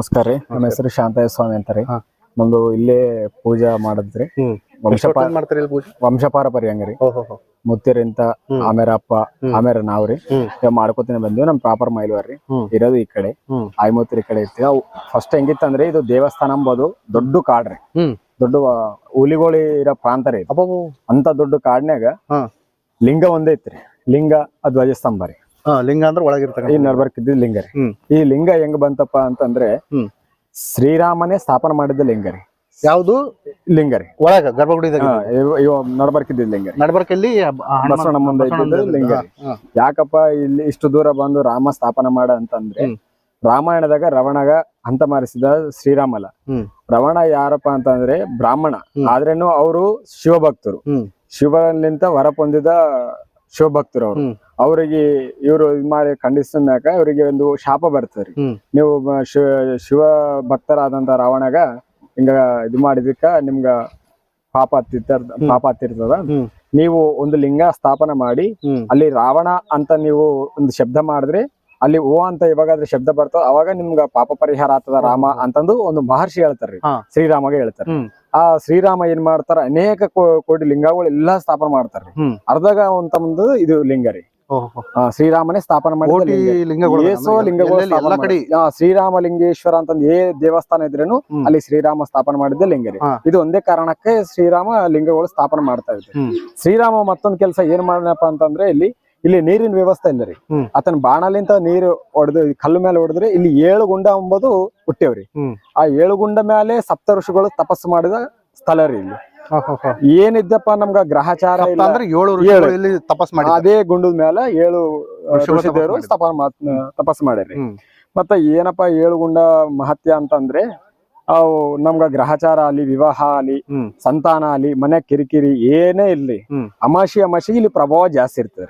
ನಮಸ್ಕಾರ ರೀ. ನಮ್ಮ ಹೆಸರು ಶಾಂತಯ್ಯ ಸ್ವಾಮಿ ಅಂತ ರೀ. ಹಾ. ನಮ್ದು ಇಲ್ಲೇ ಪೂಜಾ ಮಾಡಿದ್ರಿ. ಹ್ಮ್. ವಂಶ ಎಷ್ಟು ಹೊತ್ತು ಮಾಡ್ತೀರಿ ಇಲ್ಲಿ ಪೂಜೆ? ವಂಶ ಓಹೋ ಹೋ. ಮುತ್ತಿರಿಂತ ಹ್ಮ್. ಆಮೇರ ಅಪ್ಪ ಹ್ಮ್. ಆಮೇರ ನಾವ್ ರೀ. ಹ್ಮ್. ಇವಾಗ ಮಾಡ್ಕೋತೀನಿ ಬಂದಿವಿ ನಮ್ ಪ್ರಾಪರ್ ಮೈಲ್ವಾರ್ರಿ ಹ್ಮ್. ಇರೋದು ಈ ಕಡೆ. ಹ್ಮ್. ಆಯ್ಮೂತ್ರಿ ಈ ಕಡೆ ಇರ್ತೀವಿ. ಫಸ್ಟ್ ಹೆಂಗಿತ್ತಂದ್ರೆ ಇದು ದೇವಸ್ಥಾನ ಅಂಬೋದು ದೊಡ್ಡ ಕಾಡ್ ರೀ. ಹ್ಮ್. ದೊಡ್ಡ ಆ, ಹುಲಿಗೋಳಿ ಇರೋ ಪ್ರಾಂತ ರೀ ಇದು. ಅಬ್ಬಬ್ಬ. ಅಂತ ದೊಡ್ಡ ಕಾಡ್ನ್ಯಾಗ ಹಾ. ಲಿಂಗ ಒಂದೇ ಐತ್ರಿ. ಲಿಂಗ ಆ ಧ್ವಜಸ್ತಂಭ ರೀ. ಲಿಂಗ ಅಂದ್ರೆ ಈ ಒಳಗಿರ್ತಕ್ಕಂಥ ನಡ್ಬರ್ಕಿದ್ದ ಲಿಂಗ ರೀ. ಈ ಲಿಂಗ ಹೆಂಗ್ ಬಂತಪ್ಪ ಅಂತಂದ್ರೆ ಶ್ರೀರಾಮನೇ ಸ್ಥಾಪನೆ ಮಾಡಿದ ಲಿಂಗ ರೀ. ಯಾವುದು? ಲಿಂಗ ರೀ. ಒಳಗ ಗರ್ಭಗುಡಿ ನಡ್ಬರ್ಕಿದ್ದ ಲಿಂಗ ನಡ್ಬರ್ಕಲ್ಲಿ ಬಸವಣ್ಣ ಮುಂದೆ ಇದ್ದಿದ್ದು ಲಿಂಗ. ಯಾಕಪ್ಪ ಇಲ್ಲಿ ಇಷ್ಟು ದೂರ ಬಂದು ರಾಮ ಸ್ಥಾಪನೆ ಮಾಡ ಅಂತಂದ್ರೆ. ರಾಮಾಯಣದಾಗ ರವಣಗ ಹಂತ ಮಾರಿಸಿದ ಶ್ರೀರಾಮಲ ರವಣ ಯಾರಪ್ಪ ಅಂತಂದ್ರೆ ಬ್ರಾಹ್ಮಣ. ಹ್ಮ್. ಆದ್ರೇನು ಅವರು ಶಿವಭಕ್ತರು. ಶಿವನಿಂದ ವರ ಪೊಂದಿದ ಶಿವಭಕ್ತರು ಅವರು. ಅವರಿಗೆ ಇವರು ಇದು ಮಾಡಿ ಖಂಡಿಸಿದ ಮ್ಯಾಕ ಇವರಿಗೆ ಒಂದು ಶಾಪ ಬರ್ತದ್ರಿ. ನೀವು ಶಿವ ಶಿವ ಭಕ್ತರಾದಂತ ರಾವಣಗ ಹಿಂಗ ಇದು ಮಾಡಿದಕ್ಕ ನಿಮ್ಗ ಪಾಪ ಹತ್ತಿರ್ತದ ಪಾಪ ಹತ್ತಿರ್ತದ. ನೀವು ಒಂದು ಲಿಂಗ ಸ್ಥಾಪನೆ ಮಾಡಿ ಅಲ್ಲಿ ರಾವಣ ಅಂತ ನೀವು ಒಂದು ಶಬ್ದ ಮಾಡಿದ್ರೆ ಅಲ್ಲಿ ಓ ಅಂತ ಯಾವಾಗಾದ್ರೆ ಶಬ್ದ ಬರ್ತದ. ಅವಾಗ ನಿಮ್ಗ ಪಾಪ ಪರಿಹಾರ ಆತದ ರಾಮ ಅಂತಂದು ಒಂದು ಮಹರ್ಷಿ ಹೇಳ್ತಾರ ಶ್ರೀರಾಮಗ ಹೇಳ್ತಾರೆ ಆ ಶ್ರೀರಾಮ ಏನ್ ಮಾಡ್ತಾರ ಅನೇಕ ಕೋಟಿ ಲಿಂಗಗಳು ಎಲ್ಲಾ ಸ್ಥಾಪನೆ ಮಾಡ್ತಾರ ಅರ್ಧಗ ಅಂತ ಒಂದು ಇದು ಲಿಂಗ ರೀ. ಶ್ರೀರಾಮನೇ ಸ್ಥಾಪನೆ ಲಿಂಗ. ಲಿಂಗಗಳು ಏಸೋ ಲಿಂಗಗಳು ಎಲ್ಲ ಕಡೆ ಮಾಡಿ- ಆ, ಶ್ರೀರಾಮಲಿಂಗೇಶ್ವರ ಅಂತಂದ್ ಏ ದೇವಸ್ಥಾನ ಇದ್ರೇನು ಅಲ್ಲಿ ಶ್ರೀರಾಮ ಸ್ಥಾಪನೆ ಮಾಡಿದ್ದೆ ಲಿಂಗರಿ ಇದು ಒಂದೇ ಕಾರಣಕ್ಕೆ ಶ್ರೀರಾಮ ಲಿಂಗಗಳು ಸ್ಥಾಪನೆ ಮಾಡ್ತಾ ಇದ್ರು ಶ್ರೀರಾಮ ಮತ್ತೊಂದ್ ಕೆಲಸ ಏನ್ ಮಾಡನಪ್ಪ ಅಂತಂದ್ರೆ ಇಲ್ಲಿ ಇಲ್ಲಿ ನೀರಿನ ವ್ಯವಸ್ಥೆ ಇಲ್ಲ ರೀ. ಆತನ ಬಾಣಲಿಂತ ನೀರು ಹೊಡೆದು ಕಲ್ಲು ಮೇಲೆ ಹೊಡೆದ್ರೆ ಇಲ್ಲಿ ಏಳು ಗುಂಡ ಎಂಬುದು ಹುಟ್ಟೇವ್ರಿ ಆ ಏಳು ಗುಂಡ ಮೇಲೆ ಸಪ್ತ ಋಷಿಗಳು ತಪಸ್ಸು ಮಾಡಿದ ಸ್ಥಳ ರೀ ಇಲ್ಲಿ. ಏನಿದ್ದಪ್ಪ ನಮ್ಗ ಗ್ರಹಚಾರ ಸಪ್ತ ಇಲ್ಲ. ಅಂದ್ರೆ ಏಳು ಋಷಿಗಳು ಇಲ್ಲಿ ತಪಸ್ ಮಾಡಿ ಅದೇ ಗುಂಡದ ಮೇಲೆ ಏಳು ಋಷಿದೇವರು ತಪ ತಪಸ್ ಮಾಡ್ಯಾರಿ ಮತ್ತ ಏನಪ್ಪಾ ಏಳು ಗುಂಡ ಮಹತ್ಯ ಅಂತಂದ್ರೆ ಅವು ನಮ್ಗ ಗ್ರಹಚಾರ ಅಲ್ಲಿ ವಿವಾಹ ಅಲ್ಲಿ ಸಂತಾನ ಅಲ್ಲಿ ಮನೆ ಕಿರಿಕಿರಿ ಏನೇ ಇರ್ಲಿ ಅಮಾಶಿ ಅಮಾಶಿ ಇಲ್ಲಿ ಪ್ರಭಾವ ಜಾಸ್ತಿ ಇರ್ತದೆ.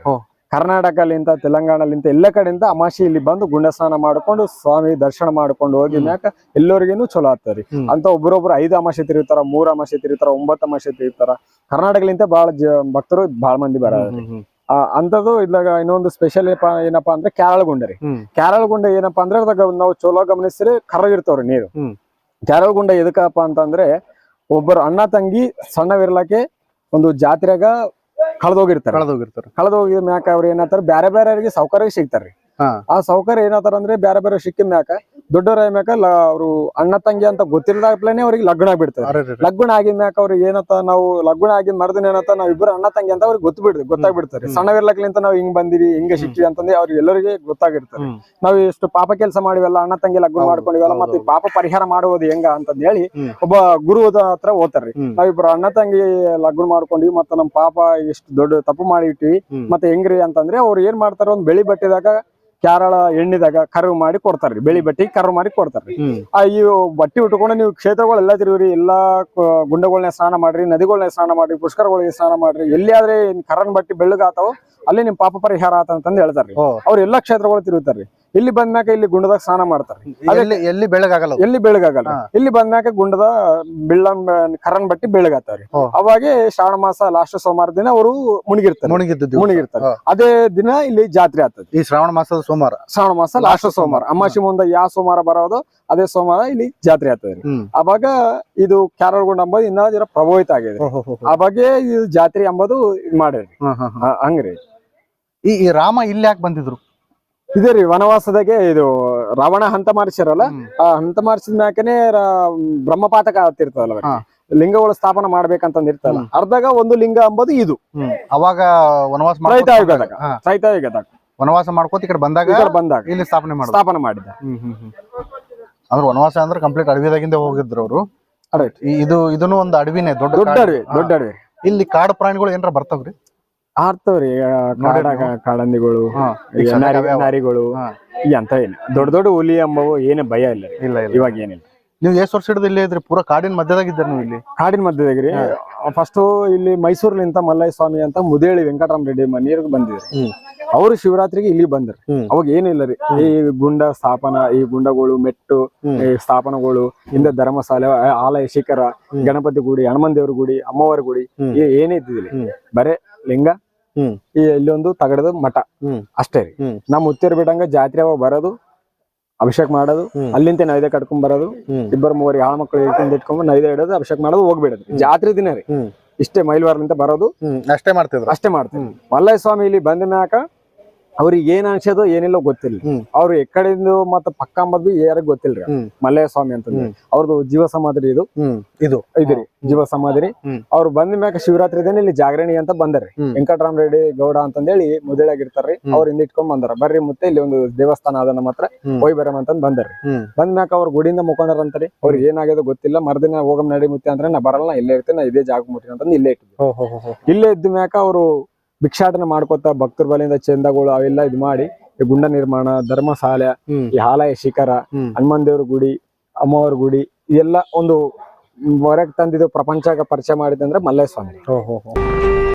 ಕರ್ನಾಟಕಲಿಂತ ತೆಲಂಗಾಣಲಿಂತ ಎಲ್ಲ ಕಡೆಯಿಂದ ಅಮಾಶಿ ಇಲ್ಲಿ ಬಂದು ಗುಂಡ ಸ್ನಾನ ಮಾಡ್ಕೊಂಡು ಸ್ವಾಮಿ ದರ್ಶನ ಮಾಡ್ಕೊಂಡು ಹೋಗಿ ಮ್ಯಾಕ ಎಲ್ಲರಿಗೇನು ಚಲೋ ಆಗ್ತದೆ ಅಂತ ಒಬ್ಬರೊಬ್ರು ಐದು ಅಮಾಶೆ ತಿರುಗ್ತಾರ ಮೂರ್ ಅಮಾಶೆ ತಿರುಗ್ತಾರ ಒಂಬತ್ತು ಅಮಾಶೆ ತಿರುಗ್ತಾರ. ಕರ್ನಾಟಕಲಿಂತ ಬಹಳ ಜ ಭಕ್ತರು ಬಹಳ ಮಂದಿ ಬರ ಅಂತದ್ದು ಇದಾಗ ಇನ್ನೊಂದು ಸ್ಪೆಷಲ್ ಏನಪ್ಪಾ ಅಂದ್ರೆ ಕ್ಯಾರಳ ಗುಂಡ ರೀ. ಹ್ಮ್. ಕ್ಯಾರಳ ಗುಂಡ ಏನಪ್ಪಾ ಅಂದ್ರೆ ಅದಾಗ ನಾವು ಚಲೋ ಗಮನಿಸಿದ್ರೆ ಕರಗಿರ್ತವ್ರಿ ನೀರು. ಕ್ಯಾರಳ ಗುಂಡ ಎದಕ್ಕಪ್ಪ ಅಂತಂದ್ರೆ ಒಬ್ಬರು ಅಣ್ಣ ತಂಗಿ ಸಣ್ಣವಿರ್ಲಕ್ಕೆ ಒಂದು ಜಾತ್ರೆಗ ಕಳೆದೋಗಿರ್ತಾರೆ. ಕಳೆದೋಗಿರ್ತಾರೆ. ಕಳೆದೋಗಿದ ಮ್ಯಾಕ ಅವ್ರು ಏನಾಗ್ತಾರ ಬ್ಯಾರೆ ಅವರಿಗೆ ಸೌಕರ್ಯ ಸಿಗ್ತಾರ್ರಿ ಹಾ ಆ ಸೌಕರ್ಯ ಏನಾತಾರ ಅಂದ್ರೆ ಬ್ಯಾರೆ ಬೇರೆ ಸಿಕ್ಕಿದ ಮ್ಯಾಕ ದೊಡ್ಡವರ ಮ್ಯಾಕ ಅವ್ರು ಅಣ್ಣ ತಂಗಿ ಅಂತ ಗೊತ್ತಿಲ್ಲದಾಗ್ಲೇನೆ ಅವ್ರಿಗೆ ಲಗ್ನ ಆಗ್ಬಿಡ್ತಾರೆ. ಲಗ್ನ ಆಗಿದ ಮ್ಯಾಕ ಅವ್ರಿಗೆ ಏನತ್ತ ನಾವು ಲಗ್ನ ಆಗಿದ್ ಮರದಿನ ಏನತ್ತ ನಾವ್ ಇಬ್ಬರು ಅಣ್ಣ ತಂಗಿ ಅಂತ ಅವ್ರಿಗೆ ಗೊತ್ತು ಗೊತ್ತಾಗ್ಬಿಡ್ತಾರೆ. ಸಣ್ಣವಿರ್ಲಕ್ಲಿಂತ ನಾವ್ ಹಿಂಗ್ ಬಂದಿವಿ ಹಿಂಗ ಸಿಕ್ಕಿವಿ ಅಂತಂದ್ರೆ ಅವ್ರಿಗೆ ಎಲ್ಲರಿಗೆ ಗೊತ್ತಾಗಿರ್ತಾರೆ ನಾವ್ ಎಷ್ಟು ಪಾಪ ಕೆಲಸ ಮಾಡಿವಲ್ಲ ಅಣ್ಣ ತಂಗಿ ಲಗ್ನ ಮಾಡ್ಕೊಂಡಿವಲ್ಲ ಮತ್ತೆ ಪಾಪ ಪರಿಹಾರ ಮಾಡುವುದು ಹೆಂಗ ಅಂತಂದ್ ಹೇಳಿ ಒಬ್ಬ ಗುರು ಹತ್ರ ಓದ್ತಾರ್ರಿ ನಾವಿಬ್ರು ಅಣ್ಣ ತಂಗಿ ಲಗ್ನ ಮಾಡ್ಕೊಂಡಿವಿ ಮತ್ತ ನಮ್ ಪಾಪ ಎಷ್ಟು ದೊಡ್ಡ ತಪ್ಪು ಮಾಡಿಟ್ವಿ ಹ್ಮ್. ಮತ್ತೆ ಹೆಂಗ್ರಿ ಅಂತಂದ್ರೆ ಅವ್ರು ಏನ್ ಮಾಡ್ತಾರ ಒಂದ್ ಬೆಳಿ ಬಟ್ಟಿದಾಗ ಕ್ಯಾರಳ ಎಣ್ಣಿದಾಗ ಕರ್ವ್ ಮಾಡಿ ಕೊಡ್ತಾರ್ರಿ ಬೆಳಿ ಬಟ್ಟಿ ಕರ್ವ್ ಮಾಡಿ ಕೊಡ್ತಾರ್ರಿ. ಆ ಈ ಬಟ್ಟಿ ಉಟ್ಕೊಂಡು ನೀವು ಕ್ಷೇತ್ರಗಳೆಲ್ಲ ತಿರುವ್ರಿ ಎಲ್ಲಾ ಗುಂಡಗಳನ್ನ ಸ್ನಾನ ಮಾಡ್ರಿ ನದಿಗಳನ್ನ ಸ್ನಾನ ಮಾಡ್ರಿ ಪುಷ್ಕರಗಳಿಗೆ ಸ್ನಾನ ಮಾಡ್ರಿ ಎಲ್ಲಿ ಆದ್ರೆ ಕರನ್ ಬಟ್ಟಿ ಬೆಳ್ಳಗಾತಾವ ಅಲ್ಲಿ ನಿಮ್ ಪಾಪ ಪರಿಹಾರ ಆತ ಅಂತಂದ್ ಹೇಳ್ತಾರ್ರಿ ಅವ್ರ ಎಲ್ಲಾ ಕ್ಷೇತ್ರಗಳು ತಿರುಗ್ತಾರ್ರಿ. ಇಲ್ಲಿ ಬಂದ್ಮ್ಯಾಕ ಇಲ್ಲಿ ಗುಂಡದಾಗ ಸ್ನಾನ ಮಾಡ್ತಾರೆ. ಎಲ್ಲಿ ಎಲ್ಲಿ ಬೆಳಗಾಗಲ್ಲ. ಎಲ್ಲಿ ಬೆಳಗಾಗಲ್ಲ. ಇಲ್ಲಿ ಬಂದ್ಮ್ಯಾಕ ಗುಂಡದ ಬಿಳ್ಳಂ ಕರನ್ ಬಟ್ಟಿ ಬೆಳಗಾತಾವ್ರಿ ಅವಾಗ ಶ್ರಾವಣ ಮಾಸ ಲಾಸ್ಟ್ ಸೋಮವಾರ ದಿನ ಅವರು ಮುಣಗಿರ್ತಾರೆ. ಮುಣಗಿರ್ತಾರೆ. ಮುಣಗಿರ್ತಾರೆ ಅದೇ ದಿನ ಇಲ್ಲಿ ಜಾತ್ರೆ ಆಗ್ತದೆ. ಈ ಶ್ರಾವಣ ಮಾಸದ ಸೋಮವಾರ? ಶ್ರಾವಣ ಮಾಸ ಲಾಸ್ಟ್ ಸೋಮವಾರ. ಅಮಾಸಿ ಮುಂದೆ ಯಾವ ಸೋಮವಾರ ಬರೋದು ಅದೇ ಸೋಮವಾರ ಇಲ್ಲಿ ಜಾತ್ರೆ ಆಗ್ತದೆ. ಅವಾಗ ಇದು ಕ್ಯಾರಲ್ಗುಂಡ ಅಂಬೋದು ಇನ್ನ ಜರ ಪ್ರಭಾವಿತ ಆಗಿದೆ ಅವಾಗೆ ಇದು ಜಾತ್ರೆ ಅಂಬೋದು ಮಾಡ್ರಿ. ಹಂಗ್ರಿ. ಈ ರಾಮ ಇಲ್ಲಿ ಯಾಕೆ ಬಂದಿದ್ರು? ಇದೇ ರೀ ವನವಾಸದಾಗೆ ಇದು ರಾವಣ ಹಂತ ಮಾಡಿಸ್ಯಾರಲ್ಲ ಆ ಹಂತ ಮಾಡಿಸಿದ ಮ್ಯಾಕೆ ರಾ- ಬ್ರಹ್ಮಪಾತಕ ಆಗ್ತಿರ್ತದಲ್ಲ. ಲಿಂಗಗಳು ಸ್ಥಾಪನೆ ಮಾಡ್ಬೇಕಂತಂದ್ ಇರ್ತಲ್ಲ ಅರ್ಧಾಗ ಒಂದು ಲಿಂಗ ಅಂಬೋದು ಇದು. ಅವಾಗ ವನವಾಸ ತ್ರೈತ ಮಾಡ್ಕೊತ ಯುಗದಾಗ ಹಾ. ತ್ರೈತ ಯುಗದಾಗ ವನವಾಸ ಮಾಡ್ಕೋತ ಈ ಕಡೆ ಬಂದಾಗ ಬಂದಾಗ ಇಲ್ಲಿ ಸ್ಥಾಪನೆ ಮಾಡಿ ಸ್ಥಾಪನೆ ಮಾಡಿದ ಹ್ಮ್ ಹ್ಮ್ ಹ್ಮ್. ಅಂದ್ರೆ ವನವಾಸ ಅಂದ್ರೆ ಕಂಪ್ಲೀಟ್ ಅಡವಿದಾಗಿಂದ ಹೋಗಿದ್ರು ಅವರು. ಇದು ಇದನ್ನು ಒಂದು ಅಡವಿನೇ ದೊಡ್ಡ ದೊಡ್ಡ. ಅಡವಿ ದೊಡ್ಡ ಅಡವಿ. ಇಲ್ಲಿ ಕಾಡು ಪ್ರಾಣಿಗಳು ಏನಾರ ಬರ್ತಾವ್ರಿ? ಆರ್ತವ್ರಿ ಈ ಈಗ ನಾರಿ- ನಾರಿಗಳು. ಈ ಅಂತ ಏನ್. ದೊಡ್ಡ ದೊಡ್ಡ ಹುಲಿ ಎಂಬವು ಏನು ಭಯ ಇಲ್ಲ ಇಲ್ಲ. ಇಲ್ಲ ಇವಾಗ ಏನಿಲ್ಲ. ನೀವು ಎಷ್ಟು ವರ್ಷ ಹಿಡಿದು ಇಲ್ಲೇ ಇದ್ರಿ? ಪೂರಾ ಕಾಡಿನ ಮಧ್ಯದಾಗಿದ್ದೀರಿ ನೀವು ಇಲ್ಲಿ. ಕಾಡಿನ ಮಧ್ಯದಾಗ್ರಿ. ಫಸ್ಟ್ ಇಲ್ಲಿ ಮೈಸೂರ್ಲಿಂತ ಮಲ್ಲಯ್ಯ ಸ್ವಾಮಿ ಅಂತ ಮುದೇಳಿ ವೆಂಕಟರಾಮ ರೆಡ್ಡಿ ಮನೆಯವ್ರಿಗೆ ಬಂದಿದ್ರು. ಅವರು ಶಿವರಾತ್ರಿಗೆ ಇಲ್ಲಿ ಬಂದ್ರು. ಅವಾಗ ಏನಿಲ್ಲ ರೀ. ಈ ಗುಂಡ ಸ್ಥಾಪನ ಈ ಗುಂಡಗಳು ಮೆಟ್ಟು ಈ ಸ್ಥಾಪನಗಳು ಹಿಂದೆ ಧರ್ಮಶಾಲೆ ಆಲಯ ಶಿಖರ ಗಣಪತಿ ಗುಡಿ ಹನುಮನ್ ದೇವ್ರ ಗುಡಿ ಅಮ್ಮವಾರ ಗುಡಿ ಏನಿದ್ದಿಲ್ಲ ಬರೇ ಲಿಂಗ ಈ ಇಲ್ಲೊಂದು ತಗಡದ ಮಠ. ಅಷ್ಟೇ ರೀ. ನಮ್ಮ ಉತ್ತರ ಬಿಟ್ಟಂಗ ಜಾತ್ರೆ ಅವಾಗ ಬರೋದು ಅಭಿಷೇಕ ಮಾಡೋದು. ಅಲ್ಲಿಂದ ನೈದೆ ಕಟ್ಕೊಂಡ್ ಬರೋದು ಇಬ್ಬರು ಮೂವರಿಗೆ ಆಳ ಮಕ್ಕಳು ಇಟ್ಕೊಂಡು ಇಟ್ಕೊಂಡು ನೈದೆ ಇಡೋದು ಅಭಿಷೇಕ ಮಾಡೋದು ಹೋಗ್ಬಿಡೋದು. ಜಾತ್ರೆ ದಿನ ರೀ. ಇಷ್ಟೇ ಇಷ್ಟೇ ಮೈಲ್ವಾರ್ಲಿಂದ ಬರೋದು. ಅಷ್ಟೇ ಮಾಡ್ತಿದ್ರು. ಅಷ್ಟೇ ಮಾಡ್ತೀವಿ ಮಲ್ಲಯ್ಯ ಸ್ವಾಮಿ ಇಲ್ಲಿ ಬಂದ ಮ್ಯಾಕ ಅವ್ರಿಗೆ ಏನ್ ಅನ್ಸೋದು ಏನಿಲ್ಲ ಗೊತ್ತಿಲ್ಲ. ಅವ್ರು ಎಕ್ಕಡೆಯಿಂದ ಮತ್ತ ಪಕ್ಕ ಮದ್ವಿ ಯಾರಿಗ್ ಗೊತ್ತಿಲ್ರಿ. ಮಲ್ಲಯ ಮಲ್ಲಯ್ಯ ಸ್ವಾಮಿ ಅಂತ. ಅವ್ರದ್ದು ಜೀವ ಸಮಾಧಿ ಇದು. ಇದು. ಇದ್ರಿ ಜೀವ ಸಮಾಧಿ ಅವ್ರು ಬಂದ ಮ್ಯಾಕ ಶಿವರಾತ್ರಿ ದಿನ ಇಲ್ಲಿ ಜಾಗರಣಿ ಅಂತ ಬಂದ್ರಿ. ವೆಂಕಟರಾಮ್ ರೆಡ್ಡಿ ಗೌಡ ಅಂತಂದೇಳಿ ಮುದಳಾಗಿರ್ತಾರ್ರಿ. ಅವ್ರ ಹಿಂದ ಇಟ್ಕೊಂಡ್ ಬಂದಾರ. ಬರ್ರಿ ಮತ್ತೆ ಇಲ್ಲಿ ಒಂದು ದೇವಸ್ಥಾನ ಅದ ನಮ್ಮ ಹತ್ರ ಹೋಯ್ ಬರಮ್ ಅಂತ ಬಂದ್ರಿ ಬಂದ್ ಮ್ಯಾಕ ಅವ್ರ ಗುಡಿಯಿಂದ ಮುಖಂಡರ ಅಂತಾರಿ. ಅವ್ರಿಗೆ ಏನಾಗ್ಯದ ಗೊತ್ತಿಲ್ಲ. ಮರ್ದಿನ ಹೋಗಮ್ ನಡಿ ಮುತ್ತೆ ಅಂದ್ರೆ ನಾ ಬರಲ್ಲ ನಾ ಇಲ್ಲೇ ಇರ್ತೇನೆ ನಾ ಇದೇ ಜಾಗ ಮುಟ್ಟಿನ ಅಂತಂದ್ ಇಲ್ಲೇ ಇಟ್ಟಿದ್ವಿ ಇಲ್ಲೇ ಇದ್ದ ಮ್ಯಾಕ ಅವರು ಭಿಕ್ಷಾಟನೆ ಮಾಡ್ಕೊತ ಭಕ್ತರ ಬಲಿಂದ ಚಂದಗಳು ಅವೆಲ್ಲ ಇದು ಮಾಡಿ ಈ ಗುಂಡ ನಿರ್ಮಾಣ ಧರ್ಮಶಾಲೆ ಈ ಹಾಲಯ ಶಿಖರ ಹನುಮಾನ್ ದೇವ್ರ ಗುಡಿ ಅಮ್ಮವ್ರ ಗುಡಿ ಇದೆಲ್ಲ ಒಂದು ಹೊರಗೆ ತಂದಿದ್ದು ಪ್ರಪಂಚಕ್ಕೆ ಪರಿಚಯ ಮಾಡಿದಂದ್ರೆ ಮಲ್ಲಯ್ಯ ಸ್ವಾಮಿ ಹೋ ಹೋ ಹೋ